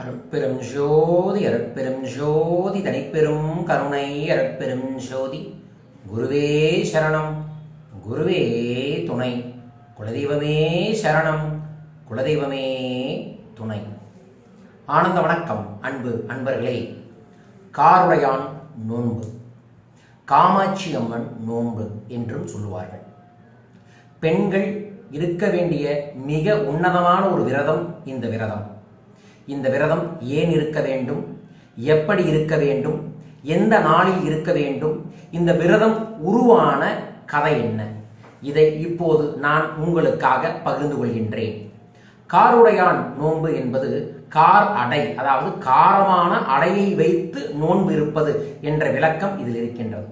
அருட்பெரும் ஜோதி அருட்பெரும் ஜோதி தனிப்பெரும் கருணை அருட்பெரும் ஜோதி. குருவே சரணம் குருவே துணை. குலதெய்வமே சரணம் குலதெய்வமே துணை. ஆனந்த வணக்கம் அன்பு அன்பர்களே. காருடையான் நோன்பு. காமாட்சி அம்மன் நோன்பு என்றும் சொல்லுவார்கள். பெண்கள் இருக்க வேண்டிய மிக உன்னதமான ஒரு விரதம் இந்த விரதம். இந்த விரதம் ஏன் இருக்க வேண்டும்? எப்படி இருக்க வேண்டும்? எந்த நாளில் இருக்க வேண்டும்? இந்த விரதம் உருவான கதை என்ன? இதை இப்போது நான் உங்களுக்காக பகிர்ந்து கொள்கின்றேன். காருடையான் நோன்பு என்பது கார் அடை அதாவது காரமான அடையை வைத்து நோன்பு இருப்பது என்ற விளக்கம் இதில் இருக்கின்றது.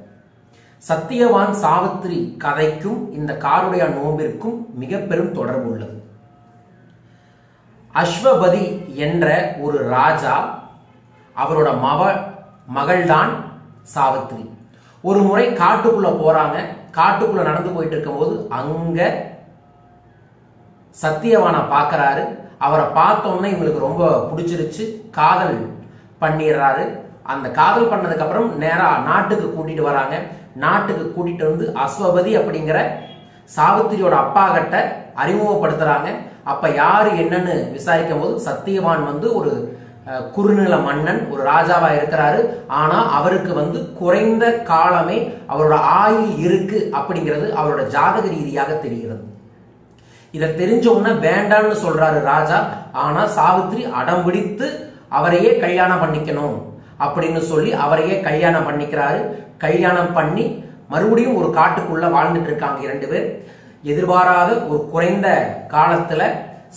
சத்தியவான் சாவித்திரி கதைக்கும் இந்த காருடையான் நோன்பிற்கும் மிக பெரும் தொடர்பு உள்ளது. அஸ்வபதி என்ற ஒரு ராஜா அவரோட மவ மகள்தான் சாவித்திரி. ஒரு முறை காட்டுக்குள்ள போறாங்க. காட்டுக்குள்ள நடந்து போயிட்டு இருக்கும்போது அங்க சத்தியவான பார்க்கறாரு அவரை பார்த்தோன்னே இவங்களுக்கு ரொம்ப பிடிச்சிருச்சு. காதல் பண்ணிடுறாரு. அந்த காதல் பண்ணதுக்கு அப்புறம் நேரா நாட்டுக்கு கூட்டிட்டு வராங்க. நாட்டுக்கு கூட்டிட்டு வந்து அஸ்வபதி அப்படிங்கிற சாவித்திரியோட அப்பா கிட்ட அறிமுகப்படுத்துறாங்க. அப்ப யாரு என்னன்னு விசாரிக்கும் போது சத்தியவான் வந்து ஒரு அஹ், குறுநில மன்னன் ஒரு ராஜாவா இருக்கிறாரு. ஆனா அவருக்கு வந்து குறைந்த காலமே அவரோட ஆயுள் இருக்கு அப்படிங்கிறது அவரோட ஜாதக ரீதியாக தெரிகிறது. இதை தெரிஞ்ச உடனே வேண்டான்னு சொல்றாரு ராஜா. ஆனா சாவித்திரி அடம் பிடித்து அவரையே கல்யாணம் பண்ணிக்கணும் அப்படின்னு சொல்லி அவரையே கல்யாணம் பண்ணிக்கிறாரு. கல்யாணம் பண்ணி மறுபடியும் ஒரு காட்டுக்குள்ள வாழ்ந்துட்டு இருக்காங்க இரண்டு பேர். எதிர்பாராத ஒரு குறைந்த காலத்துல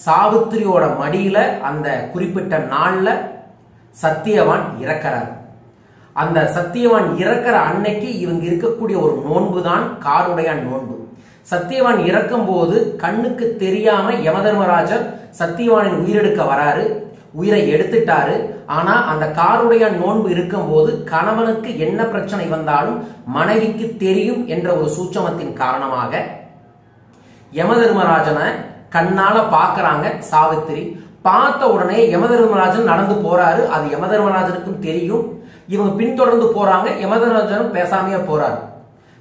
சாவித்திரியோட மடியில அந்த குறிப்பிட்ட நாள்ல சத்தியவான் இறக்கிறார். அந்த சத்தியவான் இறக்கிற அன்னைக்கு இவங்க இருக்கக்கூடிய ஒரு நோன்பு தான் காருடையான் நோன்பு. சத்தியவான் இறக்கும் போது கண்ணுக்கு தெரியாம யமதர்மராஜர் சத்தியவானின் உயிரெடுக்க வராரு உயிரை எடுத்துட்டாரு. ஆனா அந்த காருடையான் நோன்பு இருக்கும் போது கணவனுக்கு என்ன பிரச்சனை வந்தாலும் மனைவிக்கு தெரியும் என்ற ஒரு சூட்சமத்தின் காரணமாக யமதர்மராஜனை கண்ணால பாக்குறாங்க சாவித்திரி. பார்த்த உடனே யமதர்மராஜன் நடந்து போறாரு. அது யமதர்மராஜனுக்கும் தெரியும். இவங்க பின்தொடர்ந்து போறாங்க. யமதர்மராஜனும் பேசாமையே போறாரு.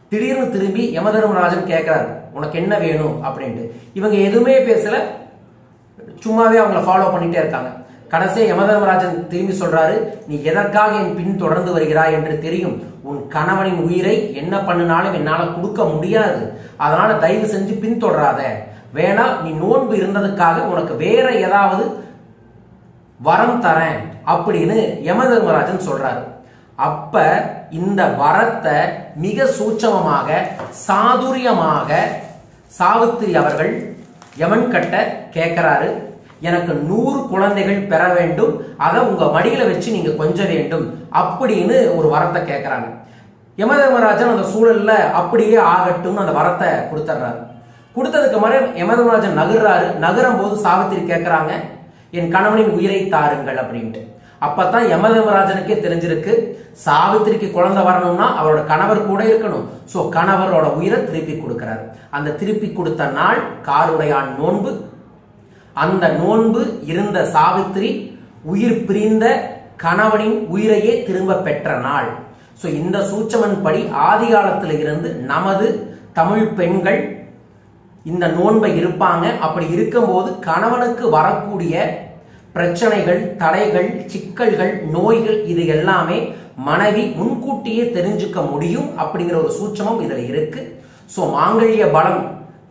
திடீர்னு திரும்பி யமதர்மராஜன் கேட்கிறாரு உனக்கு என்ன வேணும்? அப்படின்ட்டு. இவங்க எதுவுமே பேசல. சும்மாவே அவங்கள ஃபாலோ பண்ணிட்டே இருக்காங்க. கடைசியை யமதர்மராஜன் திரும்பி சொல்றாரு நீ எதற்காக என் பின் தொடர்ந்து வருகிறாய் என்று தெரியும். உன் கணவனின் உயிரை என்ன பண்ணினாலும் என்னால கொடுக்க முடியாது. அதனால தயவு செஞ்சு பின்தொடராத. வேணா நீ நோன்பு இருந்ததுக்காக உனக்கு வேற ஏதாவது வரம் தரேன் அப்படின்னு யமதர்மராஜன் சொல்றாரு. அப்ப இந்த வரத்தை மிக சூட்சமமாக சாதுரியமாக சாவித்திரி அவர்கள் யமன் கட்ட கேட்கிறாரு எனக்கு நூறு குழந்தைகள் பெற வேண்டும். அதை உங்க மடியில வச்சு நீங்க கொஞ்ச வேண்டும். அப்படின்னு ஒரு வரத்தை கேட்கிறாங்க யமதர்மராஜன் அந்த சூழல்ல அப்படியே ஆகட்டும்னு அந்த வரத்தை கொடுத்துட்றாரு கொடுத்ததுக்கு மாதிரி யமதர்மராஜன் நகர்றாரு. நகரும் போது சாவித்திரி கேட்கிறாங்க என் கணவனின் உயிரை தாருங்கள் அப்படின்ட்டு. அப்பதான் யமதர்மராஜனுக்கே தெரிஞ்சிருக்கு சாவித்திரிக்கு குழந்தை வரணும்னா அவரோட கணவர் கூட இருக்கணும். சோ கணவரோட உயிரை திருப்பி கொடுக்கிறார். அந்த திருப்பி கொடுத்த நாள் காருடையான் நோன்பு அந்த நோன்பு இருந்த சாவித்திரி உயிர் பிரிந்த கணவனின் உயிரையே திரும்ப பெற்ற நாள். ஸோ இந்த சூச்சமன் படி ஆதி இருந்து நமது தமிழ் பெண்கள் இந்த நோன்பை இருப்பாங்க. அப்படி இருக்கும்போது கணவனுக்கு வரக்கூடிய பிரச்சனைகள் தடைகள் சிக்கல்கள் நோய்கள் இது எல்லாமே மனைவி முன்கூட்டியே தெரிஞ்சுக்க முடியும் அப்படிங்கிற ஒரு சூட்சமும் இதில் இருக்கு. ஸோ மாங்கல்ய பலம்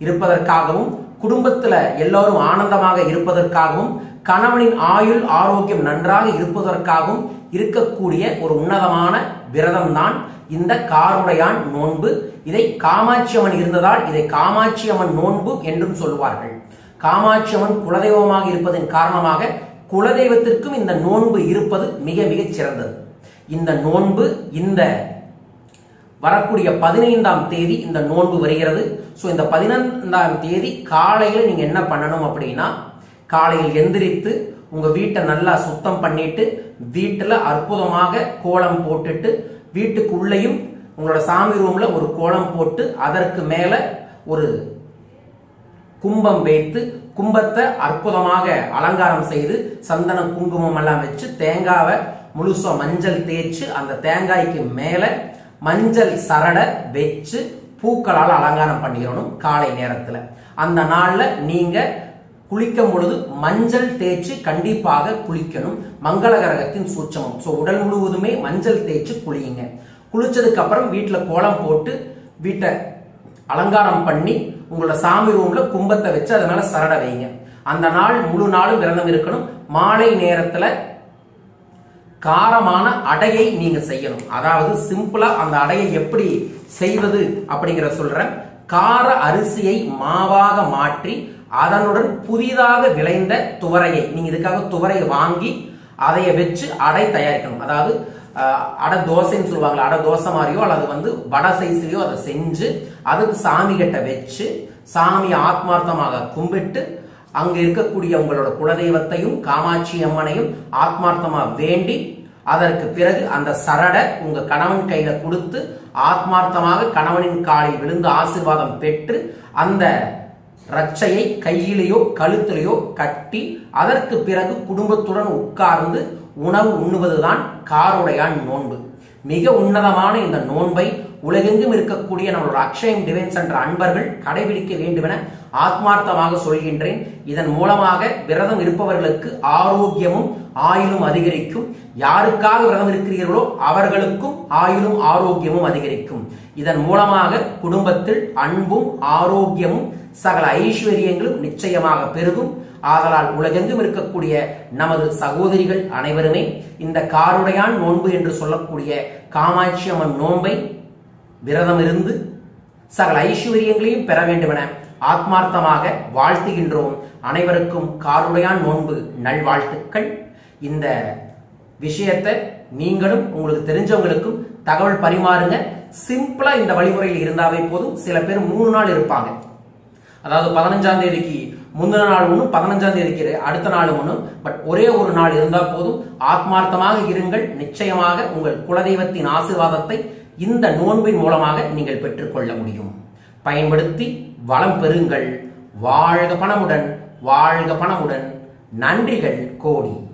இருப்பதற்காகவும் குடும்பத்துல எல்லாரும் ஆனந்தமாக இருப்பதற்காகவும் கணவனின் ஆயுள் ஆரோக்கியம் நன்றாக இருப்பதற்காகவும் இருக்கக்கூடிய ஒரு உன்னதமான விரதம் தான் இந்த காருடையான் நோன்பு. இதை காமாட்சி அம்மன் இருந்ததால் இதை காமாட்சி அம்மன் நோன்பு என்றும் சொல்வார்கள். காமாட்சி அம்மன் குலதெய்வமாக இருப்பதன் காரணமாக குலதெய்வத்திற்கும் இந்த நோன்பு இருப்பது மிக மிகச் சிறந்தது. இந்த நோன்பு இந்த வரக்கூடிய பதினைந்தாம் தேதி இந்த நோன்பு வருகிறது. ஸோ இந்த பதினைந்தாம் தேதி காலையில் நீங்கள் என்ன பண்ணணும் அப்படின்னா காலையில் எந்திரித்து உங்கள் வீட்டை நல்லா சுத்தம் பண்ணிட்டு வீட்டில் அற்புதமாக கோலம் போட்டுட்டு வீட்டுக்குள்ளேயும் உங்களோட சாமி ரூமில் ஒரு கோலம் போட்டு அதற்கு மேலே ஒரு கும்பம் வைத்து கும்பத்தை அற்புதமாக அலங்காரம் செய்து சந்தனம் குங்குமம் எல்லாம் வச்சு தேங்காவை முழுசாக மஞ்சள் தேய்ச்சு அந்த தேங்காய்க்கு மேலே மஞ்சள் சரடை வச்சு பூக்களால் அலங்காரம் பண்ணிடணும் காலை நேரத்தில். அந்த நாளில் நீங்கள் குளிக்கும் பொழுது மஞ்சள் தேய்ச்சி கண்டிப்பாக குளிக்கணும். மங்களகரகத்தின் சூட்சமம். ஸோ உடல் முழுவதுமே மஞ்சள் தேய்ச்சி குளியுங்க. குளிச்சதுக்கு அப்புறம் வீட்டில் கோலம் போட்டு வீட்டை அலங்காரம் பண்ணி உங்களோட சாமி ரூம்ல கும்பத்தை வச்சு அதனால சரட வைங்க. அந்த நாள் முழு நாளும் விரதம் இருக்கணும். மாலை நேரத்துல காரமான அடையை நீங்க செய்யணும். அதாவது சிம்பிளா அந்த அடையை எப்படி செய்வது அப்படிங்கிற சொல்றேன். கார அரிசியை மாவாக மாற்றி அதனுடன் புதிதாக விளைந்த துவரையை நீங்க இதுக்காக துவரை வாங்கி அதைய வச்சு அடை தயாரிக்கணும். அதாவது அடை தோசைன்னு சொல்லுவாங்களா அடை தோசை மாதிரியோ அல்லது வந்து வடை சைஸ்லயோ அதை செஞ்சு அதுக்கு சாமி கிட்ட வச்சு சாமி ஆத்மார்த்தமாக கும்பிட்டு அங்கே இருக்கக்கூடிய உங்களோட குலதெய்வத்தையும் காமாட்சி அம்மனையும் ஆத்மார்த்தமா வேண்டி அதற்கு பிறகு அந்த சரடை உங்க கணவன் கையில கொடுத்து ஆத்மார்த்தமாக கணவனின் காலில் விழுந்து ஆசீர்வாதம் பெற்று அந்த ரட்சையை கையிலேயோ கழுத்திலேயோ கட்டி அதற்கு பிறகு குடும்பத்துடன் உட்கார்ந்து உணவு உண்ணுவதுதான் காருடையான் நோன்பு. மிக உன்னதமான இந்த நோன்பை உலகெங்கும் இருக்கக்கூடிய நம்மளோட அக்ஷயம் டிவைன் சென்டர் அன்பர்கள் கடைபிடிக்க வேண்டுமென ஆத்மார்த்தமாக சொல்கின்றேன். இதன் மூலமாக விரதம் இருப்பவர்களுக்கு ஆரோக்கியமும் ஆயுளும் அதிகரிக்கும். யாருக்காக விரதம் இருக்கிறீர்களோ அவர்களுக்கும் ஆயுளும் ஆரோக்கியமும் அதிகரிக்கும். இதன் மூலமாக குடும்பத்தில் அன்பும் ஆரோக்கியமும் சகல ஐஸ்வர்யங்களும் நிச்சயமாக பெருகும். ஆதலால் உலகெங்கும் இருக்கக்கூடிய நமது சகோதரிகள் அனைவருமே இந்த காருடையான் நோன்பு என்று சொல்லக்கூடிய காமாட்சி அம்மன் நோன்பை விரதம் இருந்து சகல ஐஸ்வர்யங்களையும் பெற வேண்டுமென ஆத்மார்த்தமாக வாழ்த்துகின்றோம். அனைவருக்கும் காருடையான் நோன்பு நல்வாழ்த்துக்கள். இந்த விஷயத்தை நீங்களும் உங்களுக்கு தெரிஞ்சவங்களுக்கும் தகவல் பரிமாறுங்க. சிம்பிளா இந்த வழிமுறையில் இருந்தாவே போதும். சில பேர் மூணு நாள் இருப்பாங்க. அதாவது பதினஞ்சாம் தேதிக்கு முந்தின நாள் ஒன்றும் பதினஞ்சாம் தேதிக்கு அடுத்த நாள் ஒன்றும் பட் ஒரே ஒரு நாள் இருந்தால் போதும். ஆத்மார்த்தமாக இருங்கள். நிச்சயமாக உங்கள் குலதெய்வத்தின் ஆசீர்வாதத்தை இந்த நோன்பின் மூலமாக நீங்கள் பெற்றுக்கொள்ள முடியும். பயன்படுத்தி வளம் பெறுங்கள். வாழ்க பணமுடன் வாழ்க பணமுடன். நன்றிகள் கோடி.